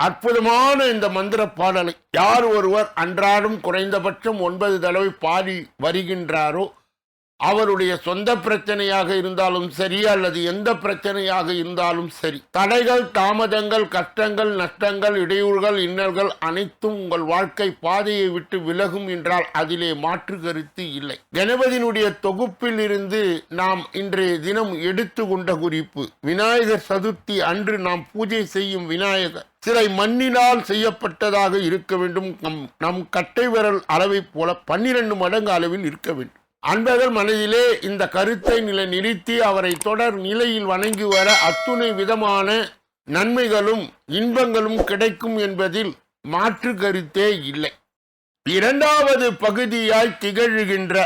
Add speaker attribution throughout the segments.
Speaker 1: அற்புதமான இந்த மந்திர பாடலை யார் ஒருவர் அன்றாடம் குறைந்தபட்சம் ஒன்பது தடவை பாடி வருகின்றாரோ அவருடைய சொந்த பிரச்சனையாக இருந்தாலும் சரி அல்லது எந்த பிரச்சனையாக இருந்தாலும் சரி தடைகள் தாமதங்கள் கஷ்டங்கள் நஷ்டங்கள் இடையூறுகள் இன்னல்கள் அனைத்தும் உங்கள் வாழ்க்கை பாதையை விட்டு விலகும் என்றால் அதிலே மாற்று கருத்து இல்லை. கணபதியினுடைய தொகுப்பில் இருந்து நாம் இன்றைய தினம் எடுத்து கொண்ட குறிப்பு விநாயகர் சதுர்த்தி அன்று நாம் பூஜை செய்யும் விநாயகர். சிலை மண்ணினால் செய்யப்பட்டதாக இருக்க வேண்டும். நம் நம் கட்டை விரல் அளவை போல பன்னிரண்டு மடங்கு அளவில் இருக்க வேண்டும். அன்பர்கள் மனதிலே இந்த கருத்தை நிலை நிறுத்தி அவரை தொடர் நிலையில் வணங்கி வர அத்துணை விதமான நன்மைகளும் இன்பங்களும் கிடைக்கும் என்பதில் மாற்று கருத்தே இல்லை. இரண்டாவது பகுதியாய் திகழ்கின்ற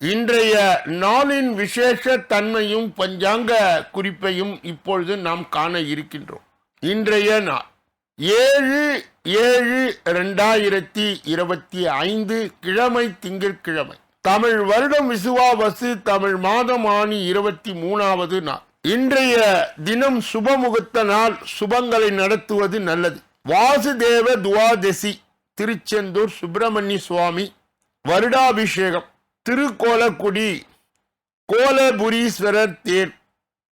Speaker 1: இன்றைய நாளின் விசேஷ தன்மையும் பஞ்சாங்க குறிப்பையும் இப்பொழுது நாம் காண இருக்கின்றோம். இன்றைய நாள் ஏழு ஏழு ரெண்டாயிரத்தி இருபத்தி ஐந்து கிழமை திங்கட்கிழமை. தமிழ் வருடம் விசுவாவசு தமிழ் மாதம் ஆணி இருபத்தி மூணாவது நாள். இன்றைய தினம் சுபமுகூர்த்த நாள் சுபங்களை நடத்துவது நல்லது. வாசுதேவ துவாதசி திருச்செந்தூர் சுப்பிரமணிய சுவாமி வருடாபிஷேகம். திருக்கோலக்குடி கோலபுரீஸ்வரர் தேர்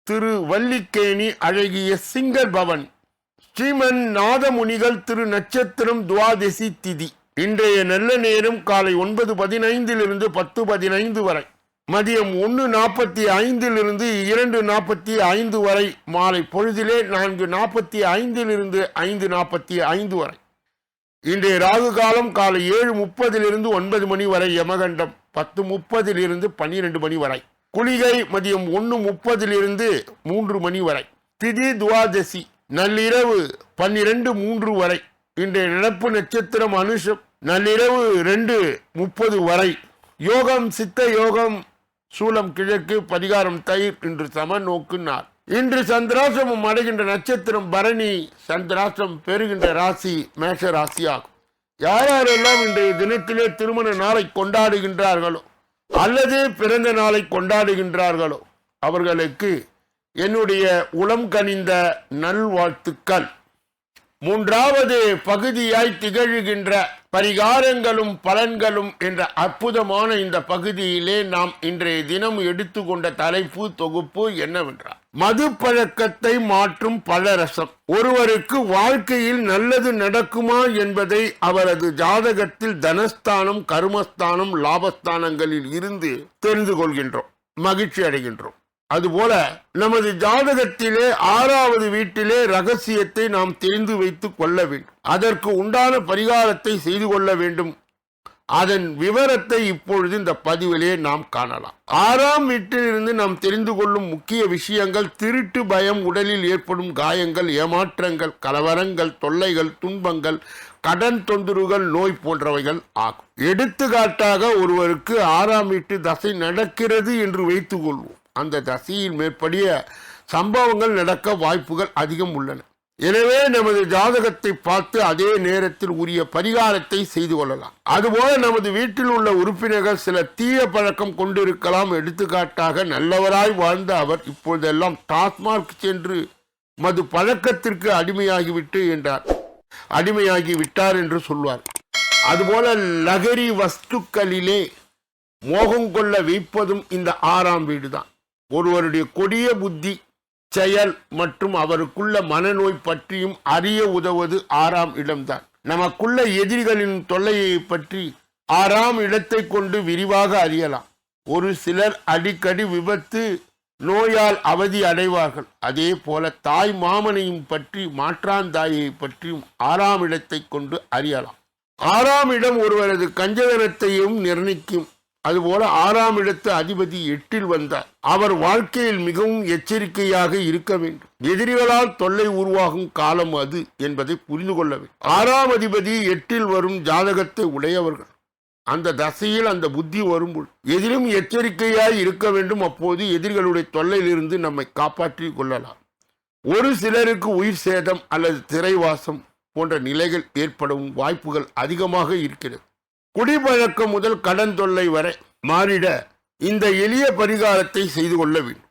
Speaker 1: திரு வல்லிக்கேணி அழகிய சிங்கர் பவன் ஸ்ரீமன் நாதமுனிகள் திரு நட்சத்திரம் துவாதசி திதி. இன்றைய நல்ல நேரம் காலை ஒன்பது பதினைந்திலிருந்து பத்து பதினைந்து வரை. மதியம் ஒன்று நாற்பத்தி ஐந்திலிருந்து இரண்டு நாற்பத்தி ஐந்து வரை. மாலை பொழுதிலே நான்கு நாற்பத்தி ஐந்திலிருந்து ஐந்து நாற்பத்தி ஐந்து வரை. இன்றைய ராகு காலம் காலை ஏழு முப்பதிலிருந்து ஒன்பது மணி வரை யமகண்டம் பத்து முப்பதிலிருந்து பன்னிரெண்டு மணி வரை. குளிகை மதியம் ஒன்று முப்பதிலிருந்து மூன்று மணி வரை. திதி துவாதசி. நள்ளிரவு பன்னிரண்டு மூன்று வரை. இன்றைய நடப்பு நட்சத்திரம் அனுஷம். நள்ளிரவு ரெண்டு முப்பது வரை. யோகம் சித்த யோகம் சூலம் கிழக்கு பரிகாரம் தயிர் இன்று சம நோக்குனார் இன்று சந்திராசிரமம் அடைகின்ற நட்சத்திரம் பரணி சந்திராசிரம் பெறுகின்ற ராசி மேஷ ராசியாகும். யார் யாரெல்லாம் இன்றைய தினத்திலே திருமண நாளை கொண்டாடுகின்றார்களோ அல்லது பிறந்த நாளை கொண்டாடுகின்றார்களோ அவர்களுக்கு என்னுடைய உளம் கனிந்த நல்வாழ்த்துக்கள். மூன்றாவது பகுதியாய் திகழ்கின்ற பரிகாரங்களும் பலன்களும் என்ற அற்புதமான இந்த பகுதியிலே நாம் இன்றைய தினம் எடுத்துக்கொண்ட தலைப்பு தொகுப்பு என்னவென்றால் மது பழக்கத்தை மாற்றும் பலரசம் ஒருவருக்கு வாழ்க்கையில் நல்லது நடக்குமா என்பதை அவரது ஜாதகத்தில் தனஸ்தானம் கருமஸ்தானம் லாபஸ்தானங்களில் இருந்து தெரிந்து கொள்கின்றோம் மகிழ்ச்சி அடைகின்றோம். அதுபோல நமது ஜாதகத்திலே ஆறாவது வீட்டிலே ரகசியத்தை நாம் தெரிந்து வைத்துக் கொள்ள வேண்டும். அதற்கு உண்டான பரிகாரத்தை செய்து கொள்ள வேண்டும். அதன் விவரத்தை இப்பொழுது இந்த பதிவிலே நாம் காணலாம். ஆறாம் வீட்டிலிருந்து நாம் தெரிந்து கொள்ளும் முக்கிய விஷயங்கள் திருட்டு பயம் உடலில் ஏற்படும் காயங்கள் ஏமாற்றங்கள் கலவரங்கள் தொல்லைகள் துன்பங்கள் கடன் தொந்தரவுகள் நோய் போன்றவைகள் ஆகும். எடுத்துக்காட்டாக ஒருவருக்கு ஆறாம் வீட்டு தசை நடக்கிறது என்று வைத்துக் கொள்வோம். அந்த தசையில் மேற்படிய சம்பவங்கள் நடக்க வாய்ப்புகள் அதிகம் உள்ளன. எனவே நமது ஜாதகத்தை பார்த்து அதே நேரத்தில் உரிய பரிகாரத்தை செய்து கொள்ளலாம். அதுபோல நமது வீட்டில் உள்ள உறுப்பினர்கள் சில தீய பழக்கம் கொண்டிருக்கலாம். எடுத்துக்காட்டாக நல்லவராய் வாழ்ந்த அவர் இப்பொழுதெல்லாம் டாஸ்மாக் சென்று மது பழக்கத்திற்கு அடிமையாகிவிட்டு என்றார். அடிமையாகி விட்டார் என்று சொல்வார். அதுபோல லகரி வஸ்துக்களிலே மோகம் கொள்ள வைப்பதும் இந்த ஆறாம் வீடுதான். ஒருவருடைய கொடிய புத்தி செயல் மற்றும் அவருக்குள்ள மனநோய் பற்றியும் அறிய உதவுவது ஆறாம் இடம்தான். நமக்குள்ள எதிரிகளின் தொல்லையை பற்றி ஆறாம் இடத்தை கொண்டு விரிவாக அறியலாம். ஒரு சிலர் அடிக்கடி விபத்து நோயால் அவதி அடைவார்கள். அதே போல தாய் மாமனையும் பற்றி மாற்றாந்தாயை பற்றியும் ஆறாம் இடத்தை கொண்டு அறியலாம். ஆறாம் இடம் ஒருவரது கஞ்சதனத்தையும் நிர்ணயிக்கும். அதுபோல ஆறாம் இடத்து அதிபதி எட்டில் வந்தார். அவர் வாழ்க்கையில் மிகவும் எச்சரிக்கையாக இருக்க வேண்டும். எதிரிகளால் தொல்லை உருவாகும் காலம் அது என்பதை புரிந்து கொள்ள வேண்டும். ஆறாம் அதிபதி எட்டில் வரும் ஜாதகத்தை உடையவர்கள். அந்த தசையில் அந்த புத்தி வரும்போது எதிலும் எச்சரிக்கையாய் இருக்க வேண்டும். அப்போது எதிரிகளுடைய தொல்லையிலிருந்து நம்மை காப்பாற்றி கொள்ளலாம். ஒரு சிலருக்கு உயிர் சேதம் அல்லது திரைவாசம் போன்ற நிலைகள் ஏற்படும் வாய்ப்புகள் அதிகமாக இருக்கிறது. குடிப்பழக்கம் முதல் கடன் தொல்லை வரை மாறிட இந்த எளிய பரிகாரத்தை செய்து கொள்ள வேண்டும்.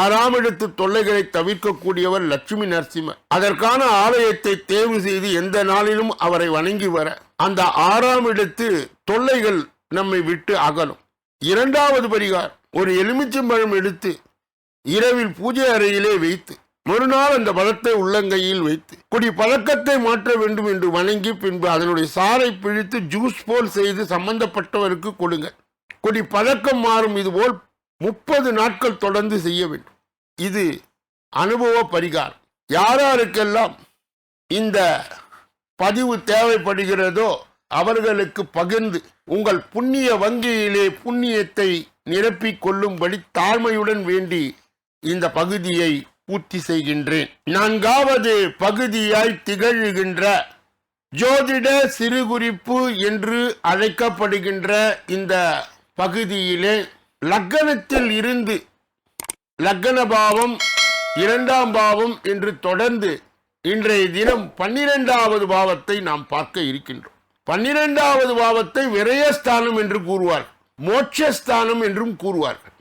Speaker 1: ஆறாம் இடத்து தொல்லைகளை தவிர்க்கக்கூடியவர் லட்சுமி நரசிம்மர் அதற்கான ஆலயத்தை தேர்வு செய்து எந்த நாளிலும் அவரை வணங்கி வர அந்த ஆறாம் இடத்து தொல்லைகள் நம்மை விட்டு அகலும். இரண்டாவது பரிகாரம் ஒரு எலுமிச்சம்பழம் எடுத்து இரவில் பூஜை அறையிலே வைத்து மறுநாள் அந்த பழத்தை உள்ளங்கையில் வைத்து குடி பழக்கத்தை மாற்ற வேண்டும் என்று வணங்கி பின்பு அதனுடைய சாறை பிழித்து ஜூஸ் போல் செய்து சம்பந்தப்பட்டவருக்கு கொடுங்க. குடி பழக்கம் மாறும் இதுபோல் முப்பது நாட்கள் தொடர்ந்து செய்ய வேண்டும். இது அனுபவ பரிகாரம். யாராருக்கெல்லாம் இந்த பதிவு தேவைப்படுகிறதோ அவர்களுக்கு பகிர்ந்து உங்கள் புண்ணிய வங்கியிலே புண்ணியத்தை நிரப்பிக் கொள்ளும்படி தாழ்மையுடன் வேண்டி இந்த பகுதியை பூர்த்தி செய்கின்றேன். நான்காவது பகுதியாய் திகழ்கின்ற ஜோதிட சிறுகுறிப்பு என்று அழைக்கப்படுகின்ற இந்த பகுதியிலே லக்கணத்தில் இருந்து லக்கண பாவம் இரண்டாம் பாவம் என்று தொடர்ந்து இன்றைய தினம் பன்னிரெண்டாவது பாவத்தை நாம் பார்க்க இருக்கின்றோம். பன்னிரெண்டாவது பாவத்தை விரயஸ்தானம் என்று கூறுவார் மோட்சஸ்தானம் என்றும் கூறுவார்கள்.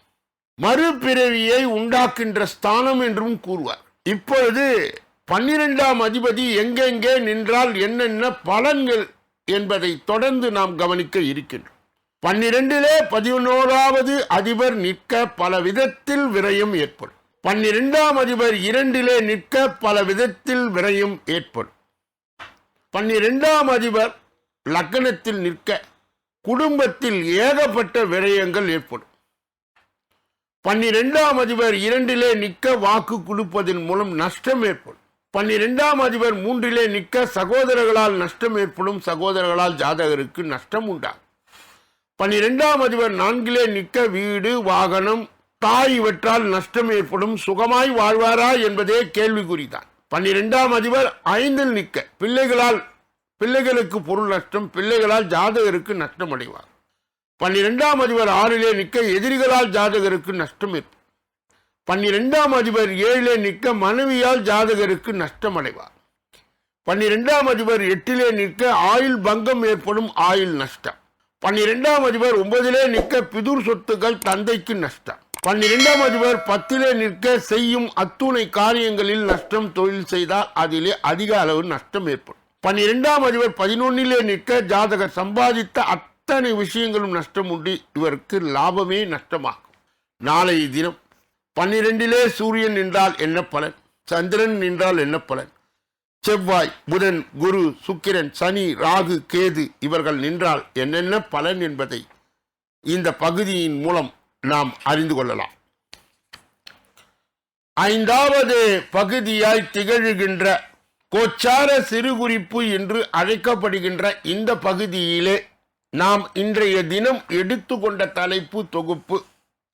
Speaker 1: மறுபிறவியை உண்டாக்கின்ற ஸ்தானம் என்றும் கூறுவார். இப்பொழுது பன்னிரெண்டாம் அதிபதி எங்கெங்கே நின்றால் என்னென்ன பலன்கள் என்பதை தொடர்ந்து நாம் கவனிக்க இருக்கின்றோம். பன்னிரெண்டிலே பதினோராவது அதிபர் நிற்க பல விதத்தில் விரயம் ஏற்படும். பன்னிரெண்டாம் அதிபர் இரண்டிலே நிற்க பல விதத்தில் விரயம் ஏற்படும். பன்னிரெண்டாம் அதிபர் லக்கணத்தில் நிற்க குடும்பத்தில் ஏகப்பட்ட விரயங்கள் ஏற்படும். பன்னிரெண்டாம் அதிபர் இரண்டிலே நிற்க வாக்கு கொடுப்பதன் மூலம் நஷ்டம் ஏற்படும். பன்னிரெண்டாம் அதிபர் மூன்றிலே நிற்க சகோதரர்களால் நஷ்டம் ஏற்படும். சகோதரர்களால் ஜாதகருக்கு நஷ்டம் உண்டாகும். பன்னிரெண்டாம் அதிபர் நான்கிலே நிற்க வீடு வாகனம் தாய் இவற்றால் நஷ்டம் ஏற்படும். சுகமாய் வாழ்வாரா என்பதே கேள்விக்குறிதான். பன்னிரெண்டாம் அதிபர் ஐந்தில் நிற்க பிள்ளைகளால் பிள்ளைகளுக்கு பொருள் நஷ்டம் பிள்ளைகளால் ஜாதகருக்கு நஷ்டம் அடைவார். பன்னிரெண்டாம் அதிபர் ஆறிலே நிற்க எதிரிகளால் ஜாதகருக்கு நஷ்டம் ஏற்படும் பன்னிரெண்டாம் அதிபர் ஏழிலே நிற்க மனைவியால் ஜாதகருக்கு நஷ்டம் அடைவார். பன்னிரெண்டாம் அதிபர் எட்டிலே நிற்க ஆயுள் பங்கம் ஏற்படும் ஆயுள் நஷ்டம். பன்னிரெண்டாம் அதிபர் ஒன்பதிலே நிற்க பிதுர் சொத்துக்கள் தந்தைக்கு நஷ்டம். பன்னிரெண்டாம் அதிபர் பத்திலே நிற்க செய்யும் அத்துணை காரியங்களில் நஷ்டம் தொழில் செய்தால் அதிலே அதிக அளவு நஷ்டம் ஏற்படும். பன்னிரெண்டாம் அதிபர் பதினொன்னிலே நிற்க ஜாதகர் சம்பாதித்த அத் அத்தனை விஷயங்களும் நஷ்டம் உண்டு இவருக்கு லாபமே நஷ்டமாகும். நாளைய தினம் பன்னிரெண்டிலே சூரியன் நின்றால் என்ன பலன்? சந்திரன் நின்றால் என்ன பலன்? செவ்வாய் புதன் குரு சுக்கிரன் சனி ராகு கேது இவர்கள் நின்றால் என்னென்ன பலன் என்பதை இந்த பகுதியின் மூலம் நாம் அறிந்து கொள்ளலாம். ஐந்தாவது பகுதியாய் திகழ்கின்ற கோச்சார சிறுகுறிப்பு என்று அழைக்கப்படுகின்ற இந்த பகுதியிலே நாம் இன்றைய தினம் எடுத்துக்கொண்ட தலைப்பு தொகுப்பு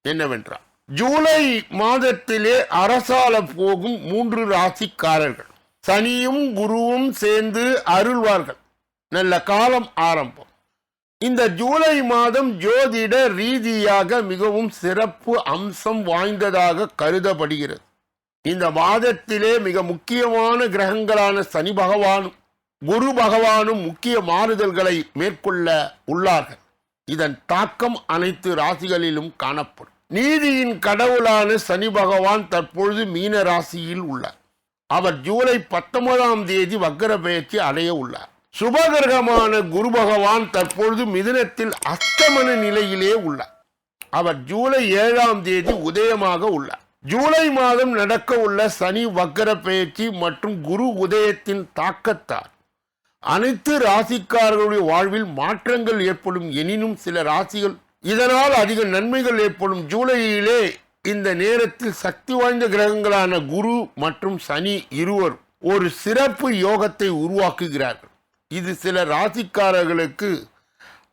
Speaker 1: என்னவென்றால் ஜூலை மாதத்திலே அரசால போகும் மூன்று ராசிக்காரர்கள். சனியும் குருவும் சேர்ந்து அருள்வார்கள். நல்ல காலம் ஆரம்பம். இந்த ஜூலை மாதம் ஜோதிட ரீதியாக மிகவும் சிறப்பு அம்சம் வாய்ந்ததாக கருதப்படுகிறது. இந்த மாதத்திலே மிக முக்கியமான கிரகங்களான சனி பகவானும் குரு பகவானும் முக்கிய மாறுதல்களை மேற்கொள்ள உள்ளார்கள். இதன் தாக்கம் அனைத்து ராசிகளிலும் காணப்படும். நீதியின் கடவுளான சனி பகவான் தற்பொழுது மீன ராசியில் உள்ளார். அவர் ஜூலை பத்தொன்பதாம் தேதி வக்கர பயிற்சி அடைய உள்ளார். சுபகிரகமான குரு பகவான் தற்பொழுது மிதுனத்தில் அஸ்தமன நிலையிலே உள்ளார். அவர் ஜூலை ஏழாம் தேதி உதயமாக உள்ளார். ஜூலை மாதம் நடக்க உள்ள சனி வக்கர பயிற்சி மற்றும் குரு உதயத்தின் தாக்கத்தால் அனைத்து ராசிக்காரர்களுடைய வாழ்வில் மாற்றங்கள் ஏற்படும். எனினும் சில ராசிகள் இதனால் அதிக நன்மைகள் ஏற்படும். ஜூலையிலே இந்த நேரத்தில் சக்தி வாய்ந்த கிரகங்களான குரு மற்றும் சனி இருவர் ஒரு சிறப்பு யோகத்தை உருவாக்குகிறார்கள். இது சில ராசிக்காரர்களுக்கு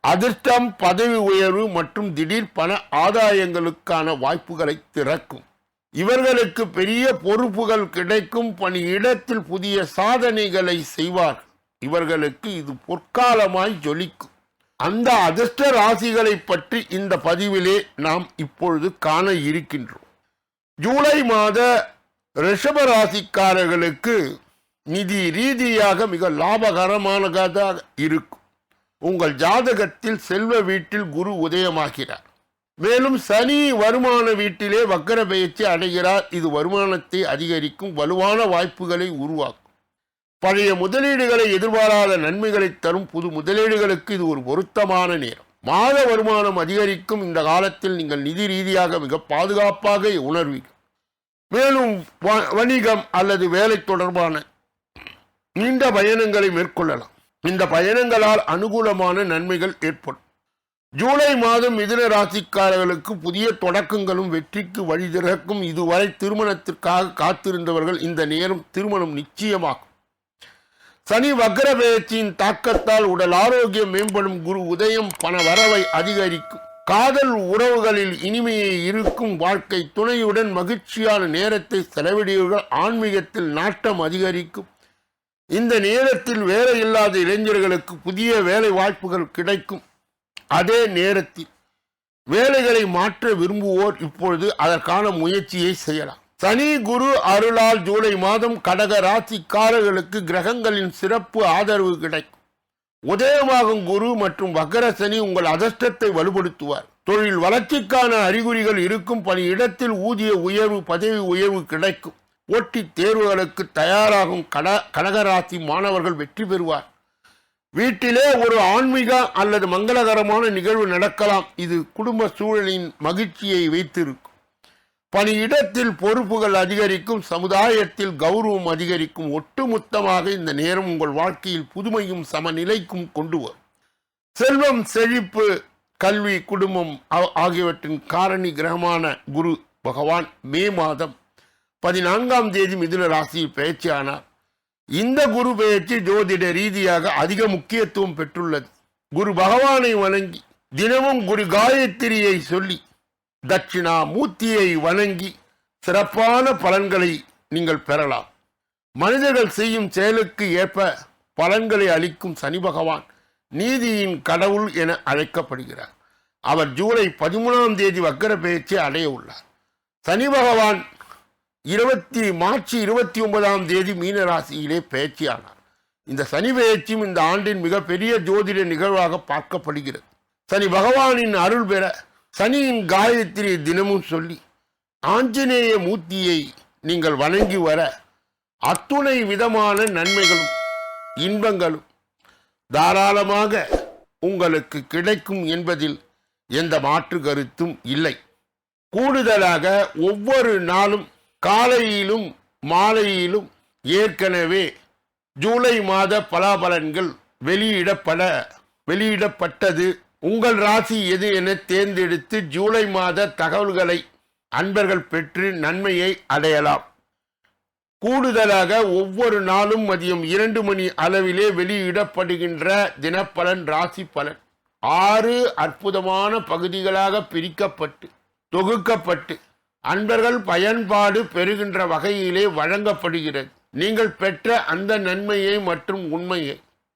Speaker 1: அதிர்ஷ்டம் பதவி உயர்வு மற்றும் திடீர் பண ஆதாயங்களுக்கான வாய்ப்புகளை திறக்கும். இவர்களுக்கு பெரிய பொறுப்புகள் கிடைக்கும். பணியிடத்தில் புதிய சாதனைகளை செய்வார் இவர்களுக்கு இது பொற்காலமாய் ஜொலிக்கும். அந்த அதிர்ஷ்ட ராசிகளை பற்றி இந்த பதிவிலே நாம் இப்பொழுது காண இருக்கின்றோம். ஜூலை மாத ரிஷப ராசிக்காரர்களுக்கு நிதி ரீதியாக மிக லாபகரமானதாக இருக்கும். உங்கள் ஜாதகத்தில் செல்வ வீட்டில் குரு உதயமாகிறார். மேலும் சனி வருமான வீட்டிலே வக்கர பயிற்சி அடைகிறார். இது வருமானத்தை அதிகரிக்கும் வலுவான வாய்ப்புகளை உருவாக்கும். பழைய முதலீடுகளை எதிர்பாராத நன்மைகளை தரும் புது முதலீடுகளுக்கு இது ஒரு பொருத்தமான நேரம். மாத வருமானம் அதிகரிக்கும் இந்த காலத்தில் நீங்கள் நிதி ரீதியாக மிக பாதுகாப்பாக உணர்வீர்கள். மேலும் வ- வணிகம் அல்லது வேலை தொடர்பான நீண்ட பயணங்களை மேற்கொள்ளலாம். இந்த பயணங்களால் அனுகூலமான நன்மைகள் ஏற்படும். ஜூலை மாதம் மிதுன ராசிக்காரர்களுக்கு புதிய தொடக்கங்களும் வெற்றிக்கு வழி திறக்கும் இதுவரை திருமணத்திற்காக காத்திருந்தவர்கள் இந்த நேரம் திருமணம் நிச்சயமாகும். சனி வக்ர பேச்சின் தாக்கத்தால் உடல் ஆரோக்கியம் மேம்படும் குரு உதயம் பண வரவை அதிகரிக்கும். காதல் உறவுகளில் இனிமையை இருக்கும் வாழ்க்கை துணையுடன் மகிழ்ச்சியான நேரத்தை செலவிடுவீர்கள். ஆன்மீகத்தில் நாட்டம் அதிகரிக்கும். இந்த நேரத்தில் வேலை இல்லாத இளைஞர்களுக்கு புதிய வேலை வாய்ப்புகள் கிடைக்கும். அதே நேரத்தில் வேலைகளை மாற்ற விரும்புவோர் இப்பொழுது அதற்கான முயற்சியை செய்யலாம். சனி குரு அருளால் ஜூலை மாதம் கடக ராசிக்காரர்களுக்கு கிரகங்களின் சிறப்பு ஆதரவு கிடைக்கும். உதயமாகும் குரு மற்றும் வக்கர சனி உங்கள் அதிர்ஷ்டத்தை வலுப்படுத்துவார். தொழில் வளர்ச்சிக்கான அறிகுறிகள் இருக்கும் பணி இடத்தில் ஊதிய உயர்வு பதவி உயர்வு கிடைக்கும். போட்டித் தேர்வுகளுக்கு தயாராகும் கட கடகராசி மாணவர்கள் வெற்றி பெறுவார். வீட்டிலே ஒரு ஆன்மீக அல்லது மங்களகரமான நிகழ்வு நடக்கலாம். இது குடும்ப சூழலின் மகிழ்ச்சியை வைத்திருக்கும். பணியிடத்தில் பொறுப்புகள் அதிகரிக்கும் சமுதாயத்தில் கௌரவம் அதிகரிக்கும் ஒட்டுமொத்தமாக இந்த நேரம் உங்கள் வாழ்க்கையில் புதுமையும் சமநிலைக்கும் கொண்டு வரும். செல்வம் செழிப்பு கல்வி குடும்பம் ஆகியவற்றின் காரணி கிரகமான குரு பகவான் மே மாதம் பதினான்காம் தேதி மிதுன ராசியில் பயிற்சியானார் இந்த குரு பயிற்சி ஜோதிட ரீதியாக அதிக முக்கியத்துவம் பெற்றுள்ளது. குரு பகவானை வணங்கி தினமும் குரு காயத்திரியை சொல்லி தட்சிணா மூர்த்தியை வணங்கி சிறப்பான பலன்களை நீங்கள் பெறலாம். மனிதர்கள் செய்யும் செயலுக்கு ஏற்ப பலன்களை அளிக்கும் சனி பகவான் நீதியின் கடவுள் என அழைக்கப்படுகிறார். அவர் ஜூலை பதிமூணாம் தேதி வக்கர பெயர்ச்சி அடைய உள்ளார். சனி பகவான் இருபத்தி மார்ச் இருபத்தி ஒன்பதாம் தேதி மீன ராசியிலே பெயர்ச்சியானார் இந்த சனி பெயர்ச்சியும் இந்த ஆண்டின் மிகப்பெரிய ஜோதிட நிகழ்வாக பார்க்கப்படுகிறது. சனி பகவானின் அருள் பெற சனியின் காயத்ரி தினமும் சொல்லி ஆஞ்சநேய மூர்த்தியை நீங்கள் வணங்கி வர அத்துணை விதமான நன்மைகளும் இன்பங்களும் தாராளமாக உங்களுக்கு கிடைக்கும் என்பதில் எந்த மாற்று கருத்தும் இல்லை. கூடுதலாக ஒவ்வொரு நாளும் காலையிலும் மாலையிலும் ஏற்கனவே ஜூலை மாத பலாபலன்கள் வெளியிடப்பட வெளியிடப்பட்டது. உங்கள் ராசி எது என தேர்ந்தெடுத்து ஜூலை மாத தகவல்களை அன்பர்கள் பெற்று நன்மையை அடையலாம். கூடுதலாக ஒவ்வொரு நாளும் மதியம் இரண்டு மணி அளவிலே வெளியிடப்படுகின்ற தினப்பலன் ராசி பலன். ஆறு அற்புதமான பகுதிகளாக பிரிக்கப்பட்டு தொகுக்கப்பட்டு அன்பர்கள் பயன்பாடு பெறுகின்ற வகையிலே வழங்கப்படுகிறது. நீங்கள் பெற்ற அந்த நன்மையை மற்றும் உண்மையை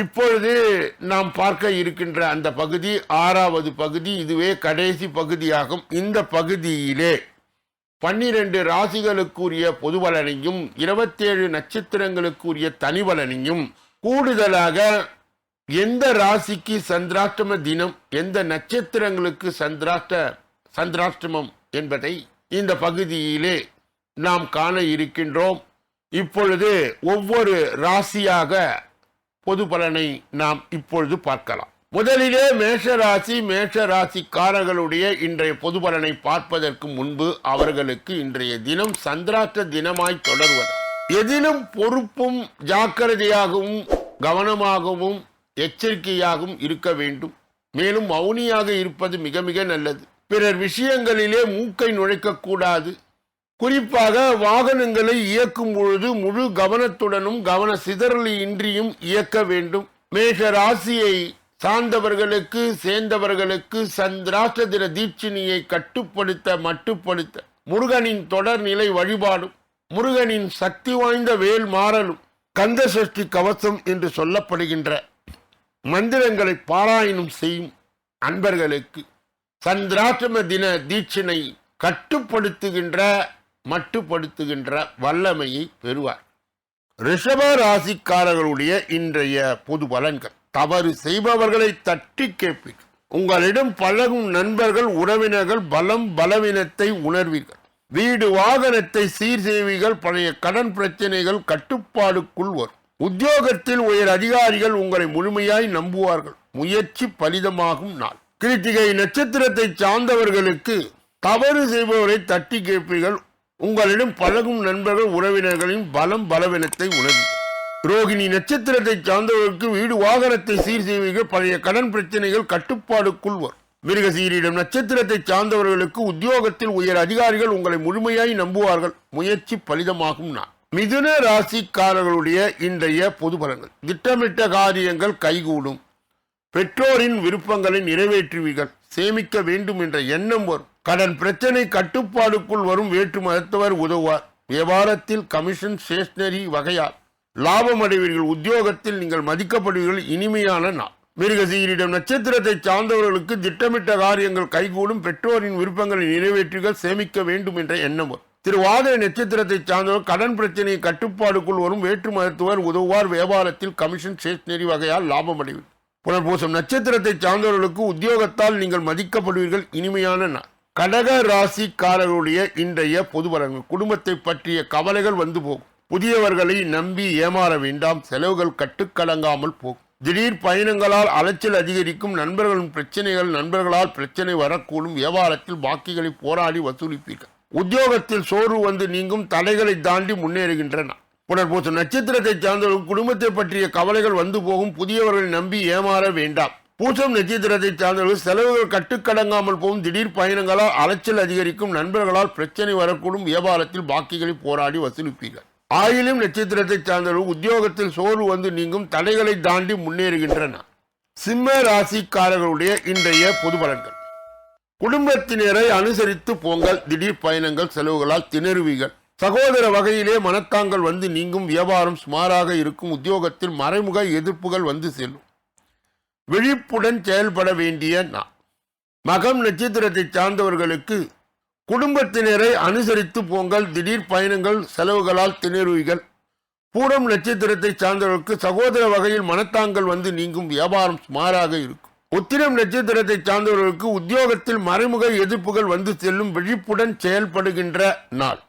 Speaker 1: இப்பொழுது நாம் பார்க்க இருக்கின்ற அந்த பகுதி ஆறாவது பகுதி இதுவே கடைசி பகுதியாகும். இந்த பகுதியிலே பன்னிரண்டு ராசிகளுக்குரிய பொதுவலனையும் இருபத்தேழு நட்சத்திரங்களுக்குரிய தனிவலனையும் கூடுதலாக எந்த ராசிக்கு சந்திராஷ்டம தினம் எந்த நட்சத்திரங்களுக்கு சந்திராஷ்ட சந்திராஷ்டமம் என்பதை இந்த பகுதியிலே நாம் காண இருக்கின்றோம். இப்பொழுது ஒவ்வொரு ராசியாக பொது பலனை நாம் இப்பொழுது பார்க்கலாம். முதலிலே மேஷராசி மேஷ ராசிக்காரர்களுடைய இன்றைய பொது பலனை பார்ப்பதற்கு முன்பு அவர்களுக்கு இன்றைய தினம் சந்திராஷ்ட தினமாய் தொடர்வது. எதிலும் பொறுப்பும் ஜாக்கிரதையாகவும் கவனமாகவும் எச்சரிக்கையாகவும் இருக்க வேண்டும். மேலும் மௌனியாக இருப்பது மிக மிக நல்லது. பிறர் விஷயங்களிலே மூக்கை நுழைக்கக்கூடாது குறிப்பாக வாகனங்களை இயக்கும் பொழுது முழு கவனத்துடனும் கவன சிதறலின்றியும் இயக்க வேண்டும். மேஷ ராசியை சார்ந்தவர்களுக்கு சேர்ந்தவர்களுக்கு சந்திராஷ்ட தின தீட்சிணியை கட்டுப்படுத்த மட்டுப்படுத்த முருகனின் தொடர்நிலை வழிபாடும் முருகனின் சக்தி வாய்ந்த வேல் மாறலும் கந்த சஷ்டி கவசம் என்று சொல்லப்படுகின்ற மந்திரங்களை பாராயணம் செய்யும் அன்பர்களுக்கு சந்திராஷ்டம தின தீட்சிணை கட்டுப்படுத்துகின்ற மட்டுப்படுத்துகின்ற வல்லமையை பெறுவார். ரிஷப ராசிக்காரர்களுடைய இன்றைய பொது பலன்கள். தவறு செய்பவர்களை தட்டி கேட்பீர்கள் உங்களிடம் பழகும் நண்பர்கள் உறவினர்கள் பலம் பலவீனத்தை உணர்வீர்கள். வீடு வாகனத்தை சீர் செய்வீர்கள் பழைய கடன் பிரச்சனைகள் கட்டுப்பாடுக்குள் வரும். உத்தியோகத்தில் உயர் அதிகாரிகள் உங்களை முழுமையாய் நம்புவார்கள். முயற்சி பலிதமாகும் நாள். கிருத்திகை நட்சத்திரத்தை சார்ந்தவர்களுக்கு தவறு செய்பவரை தட்டி கேட்பீர்கள். உங்களிடம் பழகும் நண்பர்கள் உறவினர்களின் பலம் பலவீனத்தை உணர்வு ரோகிணி நட்சத்திரத்தை சார்ந்தவர்களுக்கு வீடு வாகனத்தை சீர் செய்வீர்கள். பழைய கடன் பிரச்சனைகள் கட்டுப்பாடுக்குள் வரும். மிருகசீரிடம் நட்சத்திரத்தை சார்ந்தவர்களுக்கு உத்தியோகத்தில் உயர் அதிகாரிகள் உங்களை முழுமையாய் நம்புவார்கள். முயற்சி பலிதமாகும் நான் மிதுன ராசிக்காரர்களுடைய இன்றைய பொது பலங்கள் திட்டமிட்ட காரியங்கள் கைகூடும். பெற்றோரின் விருப்பங்களை நிறைவேற்றுவீர்கள். சேமிக்க வேண்டும் என்ற எண்ணம் வரும். கடன் பிரச்சனை கட்டுப்பாடுக்குள் வரும் வேற்று மருத்துவர் உதவுவார். வியாபாரத்தில் கமிஷன் ஸ்டேஷனரி வகையால். லாபம் அடைவீர்கள். உத்தியோகத்தில் நீங்கள் மதிக்கப்படுவீர்கள். இனிமையான நாள். மிருகசீரிடம் நட்சத்திரத்தை சார்ந்தவர்களுக்கு திட்டமிட்ட காரியங்கள் கைகூடும். பெற்றோரின் விருப்பங்களை நிறைவேற்றுகள் சேமிக்க வேண்டும் என்ற எண்ணம் வரும். திருவாதிரை நட்சத்திரத்தை சார்ந்தவர் கடன் பிரச்சனையை கட்டுப்பாடுக்குள் வரும். வேற்று மருத்துவர் உதவுவார். வியாபாரத்தில் கமிஷன் ஸ்டேஷனரி வகையால் லாபம் அடைவீர்கள். புனர்பூசம். நட்சத்திரத்தை சார்ந்தவர்களுக்கு உத்தியோகத்தால் நீங்கள் மதிக்கப்படுவீர்கள். இனிமையான நாள். கடக ராசிக்காரர்களுடைய இன்றைய பொது பலன்கள் குடும்பத்தை பற்றிய கவலைகள் வந்து போகும். புதியவர்களை நம்பி ஏமாற வேண்டாம். செலவுகள் கட்டுக்கடங்காமல் போகும். திடீர் பயணங்களால் அலைச்சல் அதிகரிக்கும். நண்பர்களின் பிரச்சனைகள் நண்பர்களால் பிரச்சனை வரக்கூடும். வியாபாரத்தில் பாக்கிகளை போராடி வசூலிப்பீர்கள். உத்தியோகத்தில் சோர்வு வந்து நீங்கும். தடைகளை தாண்டி முன்னேறுகின்றன. புனர்பூச நட்சத்திரத்தை சார்ந்தவர்கள் குடும்பத்தை பற்றிய கவலைகள் வந்து போகும். புதியவர்களை நம்பி ஏமாற வேண்டாம். பூசம் நட்சத்திரத்தை சார்ந்தவர்கள் செலவுகள் கட்டுக்கடங்காமல் போகும். திடீர் பயணங்களால் அலைச்சல் அதிகரிக்கும். நண்பர்களால் பிரச்சனை வரக்கூடும். வியாபாரத்தில் பாக்கிகளை போராடி வசூலிப்பீர்கள். ஆயிலும் நட்சத்திரத்தை சார்ந்தவர்கள் உத்தியோகத்தில் சோர்வு வந்து நீங்கும். தடைகளை தாண்டி முன்னேறுகின்றன. சிம்ம ராசிக்காரர்களுடைய இன்றைய பொது பலன்கள். குடும்பத்தினரை அனுசரித்து போங்கள். திடீர் பயணங்கள் செலவுகளால் திணறுவீர்கள். சகோதர வகையிலே மனத்தாங்கள் வந்து நீங்கும் வியாபாரம் சுமாராக இருக்கும் உத்தியோகத்தில் மறைமுக எதிர்ப்புகள் வந்து செல்லும். விழிப்புடன் செயல்பட வேண்டிய நாள். மகம் நட்சத்திரத்தை சார்ந்தவர்களுக்கு குடும்பத்தினரை அனுசரித்து போங்கள் திடீர் பயணங்கள் செலவுகளால் திணறுவீர்கள். பூரம் நட்சத்திரத்தை சார்ந்தவர்களுக்கு சகோதர வகையில் மனத்தாங்கள் வந்து நீங்கும் வியாபாரம் சுமாராக இருக்கும். உத்திரம் நட்சத்திரத்தை சார்ந்தவர்களுக்கு உத்தியோகத்தில் மறைமுக எதிர்ப்புகள் வந்து செல்லும் விழிப்புடன் செயல்படுகின்ற நாள்.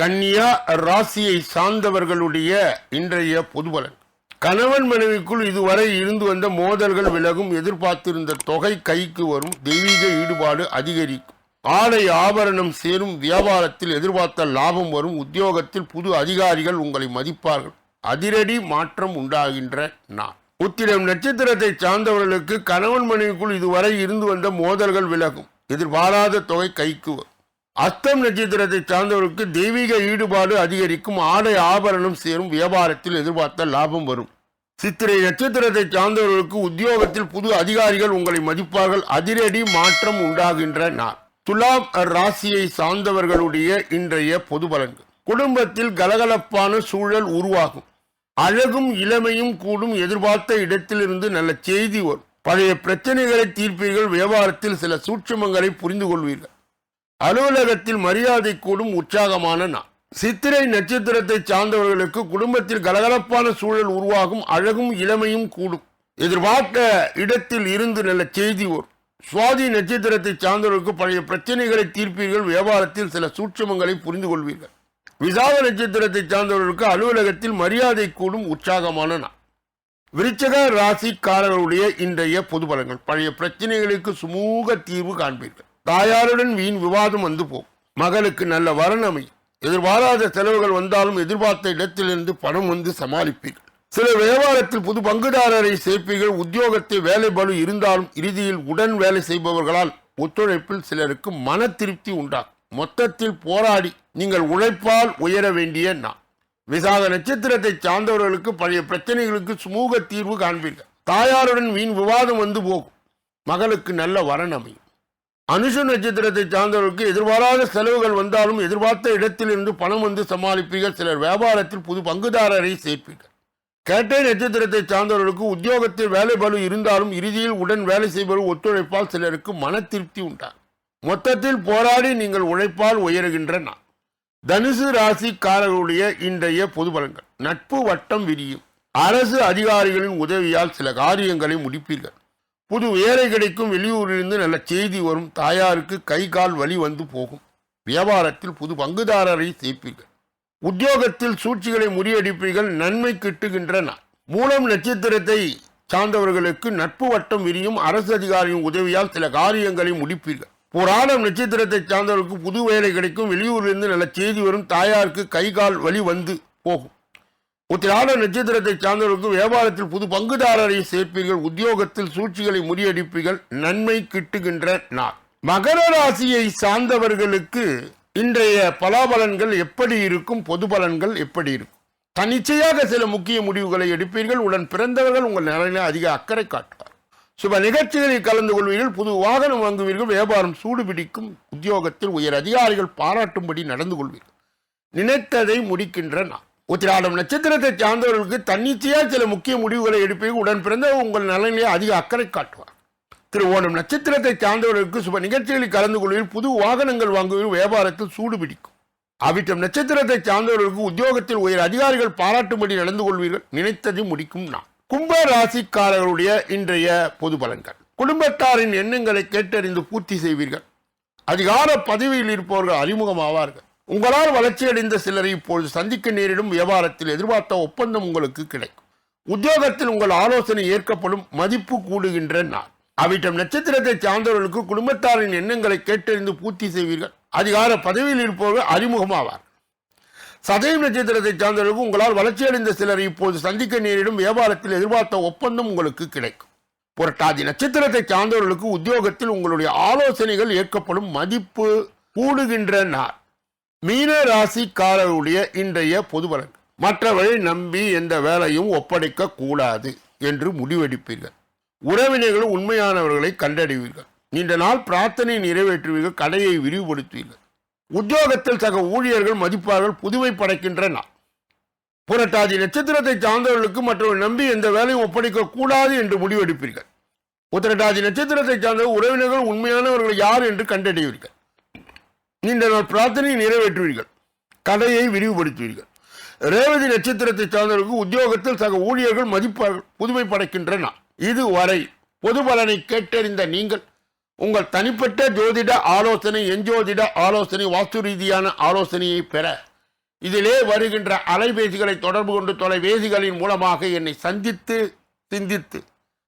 Speaker 1: கன்னியா ராசியை சார்ந்தவர்களுடைய இன்றைய பொதுபலன். கணவன் மனைவிக்குள் இதுவரை இருந்து வந்த மோதல்கள் விலகும் எதிர்பார்த்திருந்த தொகை கைக்கு வரும் தெய்வீக ஈடுபாடு அதிகரிக்கும். ஆடை ஆபரணம் சேரும் வியாபாரத்தில் எதிர்பார்த்த லாபம் வரும். உத்தியோகத்தில் புது அதிகாரிகள் உங்களை மதிப்பார்கள். அதிரடி மாற்றம் உண்டாகின்ற நான் உத்திரம் நட்சத்திரத்தை சார்ந்தவர்களுக்கு கணவன் மனைவிக்குள் இதுவரை இருந்து வந்த மோதல்கள் விலகும். எதிர்பாராத தொகை கைக்கு வரும். அஸ்தம் நட்சத்திரத்தை சார்ந்தவர்களுக்கு தெய்வீக ஈடுபாடு அதிகரிக்கும் ஆடை ஆபரணம் சேரும் வியாபாரத்தில் எதிர்பார்த்த லாபம் வரும். சித்திரை நட்சத்திரத்தை சார்ந்தவர்களுக்கு உத்தியோகத்தில் புது அதிகாரிகள் உங்களை மதிப்பார்கள் அதிரடி மாற்றம் உண்டாகின்ற நாள் துலாம் ராசியை சார்ந்தவர்களுடைய இன்றைய பொது பலன்கள். குடும்பத்தில் கலகலப்பான சூழல் உருவாகும். அழகும் இளமையும் கூடும் எதிர்பார்த்த இடத்திலிருந்து நல்ல செய்தி வரும். பழைய பிரச்சனைகளை தீர்ப்பீர்கள் வியாபாரத்தில் சில சூட்சமங்களை புரிந்து கொள்வீர்கள் அலுவலகத்தில் மரியாதை கூடும் உற்சாகமான நாள். சித்திரை நட்சத்திரத்தை சார்ந்தவர்களுக்கு குடும்பத்தில் கலகலப்பான சூழல் உருவாகும் அழகும் இளமையும் கூடும். எதிர்பார்த்த இடத்தில் இருந்து நல்ல செய்தி வரும். சுவாதி நட்சத்திரத்தை சார்ந்தவர்களுக்கு பழைய பிரச்சனைகளை தீர்ப்பீர்கள் வியாபாரத்தில் சில சூட்சமங்களை புரிந்து கொள்வீர்கள். விசாக நட்சத்திரத்தை சார்ந்தவர்களுக்கு அலுவலகத்தில் மரியாதை கூடும் உற்சாகமான நாள். விருச்சக ராசிக்காரர்களுடைய இன்றைய பொது பலங்கள் பழைய பிரச்சனைகளுக்கு சுமூக தீர்வு காண்பீர்கள். தாயாருடன் வீண் விவாதம் வந்து போகும் மகளுக்கு நல்ல வரணமை எதிர்பாராத செலவுகள் வந்தாலும் எதிர்பார்த்த இடத்திலிருந்து பணம் வந்து சமாளிப்பீர்கள். சில வியாபாரத்தில் புது பங்குதாரரை சேர்ப்பீர்கள். உத்தியோகத்தை வேலை பலு இருந்தாலும் இறுதியில் உடன் வேலை செய்பவர்களால் ஒத்துழைப்பில் சிலருக்கு மன திருப்தி உண்டாகும். மொத்தத்தில் போராடி நீங்கள் உழைப்பால் உயர வேண்டிய நான் விசாக நட்சத்திரத்தை சார்ந்தவர்களுக்கு பழைய பிரச்சனைகளுக்கு சுமூக தீர்வு காண்பீர்கள். தாயாருடன் வீண் விவாதம் வந்து போகும். மகளுக்கு நல்ல வரன் அமையும். அனுஷ நட்சத்திரத்தை சார்ந்தவர்களுக்கு எதிர்பாராத செலவுகள் வந்தாலும் எதிர்பார்த்த இடத்திலிருந்து பணம் வந்து சமாளிப்பீர்கள். சிலர் வியாபாரத்தில் புது பங்குதாரரை சேர்ப்பீர்கள். கேட்டை நட்சத்திரத்தை சார்ந்தவர்களுக்கு உத்தியோகத்தில் வேலை பலு இருந்தாலும் இறுதியில் உடன் வேலை செய்பவர் ஒத்துழைப்பால் சிலருக்கு மன திருப்தி உண்டாகும். மொத்தத்தில் போராடி நீங்கள் உழைப்பால் உயருகின்ற நான் தனுசு ராசிக்காரர்களுடைய இன்றைய பொது பலன்கள். நட்பு வட்டம் விரியும். அரசு அதிகாரிகளின் உதவியால் சில காரியங்களை முடிப்பீர்கள். புது வேலை கிடைக்கும் வெளியூரிலிருந்து நல்ல செய்தி வரும் தாயாருக்கு கை கால் வலி வந்து போகும். வியாபாரத்தில் புது பங்குதாரரை சேர்ப்பீர்கள். உத்தியோகத்தில் சூழ்ச்சிகளை முறியடிப்பீர்கள் நன்மை கிட்டுகின்ற நாள் மூலம் நட்சத்திரத்தை சார்ந்தவர்களுக்கு நட்பு வட்டம் விரியும் அரசு அதிகாரியின் உதவியால் சில காரியங்களை முடிப்பீர்கள். புராணம் நட்சத்திரத்தை சார்ந்தவர்களுக்கு புது வேலை கிடைக்கும் வெளியூரிலிருந்து நல்ல செய்தி வரும் தாயாருக்கு கை கால் வலி வந்து போகும். உத்திராட நட்சத்திரத்தை சார்ந்தவர்களுக்கு வியாபாரத்தில் புது பங்குதாரரை சேர்ப்பீர்கள் உத்தியோகத்தில் சூழ்ச்சிகளை முறியடிப்பீர்கள் நன்மை கிட்டுகின்ற நாள். மகர ராசியை சார்ந்தவர்களுக்கு இன்றைய பலாபலன்கள் எப்படி இருக்கும் பொது பலன்கள் எப்படி இருக்கும்? தனிச்சையாக சில முக்கிய முடிவுகளை எடுப்பீர்கள் உடன் பிறந்தவர்கள் உங்கள் நலனில் அதிக அக்கறை காட்டுவார். சுப நிகழ்ச்சிகளில் கலந்து கொள்வீர்கள் புது வாகனம் வாங்குவீர்கள் வியாபாரம் சூடு பிடிக்கும் உத்தியோகத்தில் உயர் அதிகாரிகள் பாராட்டும்படி நடந்து கொள்வீர்கள். நினைத்ததை முடிக்கின்ற நான் உத்திராடம் நட்சத்திரத்தை சார்ந்தவர்களுக்கு தன்னிச்சையாக சில முக்கிய முடிவுகளை எடுப்பீர்கள் உடன் பிறந்த உங்கள் நலனிலே அதிக அக்கறை காட்டுவார். திருவோணம் நட்சத்திரத்தை சார்ந்தவர்களுக்கு சுப நிகழ்ச்சிகளில் கலந்து கொள்வதில் புது வாகனங்கள் வாங்குவதில் வியாபாரத்தில் சூடு பிடிக்கும். அவிட்டம் நட்சத்திரத்தை சார்ந்தவர்களுக்கு உத்தியோகத்தில் உயர் அதிகாரிகள் பாராட்டும்படி நடந்து கொள்வீர்கள். நினைத்ததை முடிக்கும் நான் கும்ப ராசிக்காரர்களுடைய இன்றைய பொது பலன்கள். குடும்பத்தாரின் எண்ணங்களை கேட்டறிந்து பூர்த்தி செய்வீர்கள். அதிகார பதவியில் இருப்பவர்கள் அறிமுகமாவார்கள். உங்களால் வளர்ச்சியடைந்த சிலரை இப்பொழுது சந்திக்க நேரிடும் வியாபாரத்தில் எதிர்பார்த்த ஒப்பந்தம் உங்களுக்கு கிடைக்கும். உத்தியோகத்தில் உங்கள் ஆலோசனை ஏற்கப்படும் மதிப்பு கூடுகின்ற நாள். அவிட்டம் நட்சத்திரத்தை சார்ந்தவர்களுக்கு குடும்பத்தாரின் எண்ணங்களை கேட்டறிந்து பூர்த்தி செய்வீர்கள். அதிகார பதவியில் இருப்பவர்கள் அறிமுகமாவார் சதயம் நட்சத்திரத்தை சார்ந்தவர்களுக்கு உங்களால் வளர்ச்சியடைந்த சிலரை இப்போது சந்திக்க நேரிடும் வியாபாரத்தில் எதிர்பார்த்த ஒப்பந்தம் உங்களுக்கு கிடைக்கும். புரட்டாதி நட்சத்திரத்தை சார்ந்தவர்களுக்கு உத்தியோகத்தில் உங்களுடைய ஆலோசனைகள் ஏற்கப்படும் மதிப்பு கூடுகின்ற நாள். மீன ராசிக்காரருடைய இன்றைய பொது பலன் மற்றவரை நம்பி எந்த வேலையும் ஒப்படைக்க கூடாது என்று முடிவெடுப்பீர்கள். உறவினர்கள் உண்மையானவர்களை கண்டறிவீர்கள் நீண்ட நாள் பிரார்த்தனை நிறைவேற்றுவீர்கள் கடையை விரிவுபடுத்துவீர்கள். உத்தியோகத்தில் சக ஊழியர்கள் மதிப்பார்கள் புதுமை படைக்கின்ற நாள். புரட்டாதி நட்சத்திரத்தை சார்ந்தவர்களுக்கு மற்றவர்கள் நம்பி எந்த வேலையும் ஒப்படைக்க கூடாது என்று முடிவெடுப்பீர்கள். உத்திரட்டாதி நட்சத்திரத்தை சார்ந்த உறவினர்கள் உண்மையானவர்கள் யார் என்று கண்டறிவீர்கள் நீண்ட நாள் பிரார்த்தனையை நிறைவேற்றுவீர்கள். கடையை விரிவுபடுத்துவீர்கள். ரேவதி நட்சத்திரத்தை சார்ந்தவர்களுக்கு உத்தியோகத்தில் சக ஊழியர்கள் மதிப்பார்கள் புதுமை படைக்கின்றன. நாள் இதுவரை பொது பலனை கேட்டறிந்த நீங்கள் உங்கள் தனிப்பட்ட ஜோதிட ஆலோசனை எஞ்சோதிட ஆலோசனை வாஸ்து ரீதியான ஆலோசனையை பெற இதிலே வருகின்ற அலைபேசிகளை தொடர்பு கொண்டு தொலைபேசிகளின் மூலமாக என்னை சந்தித்து சிந்தித்து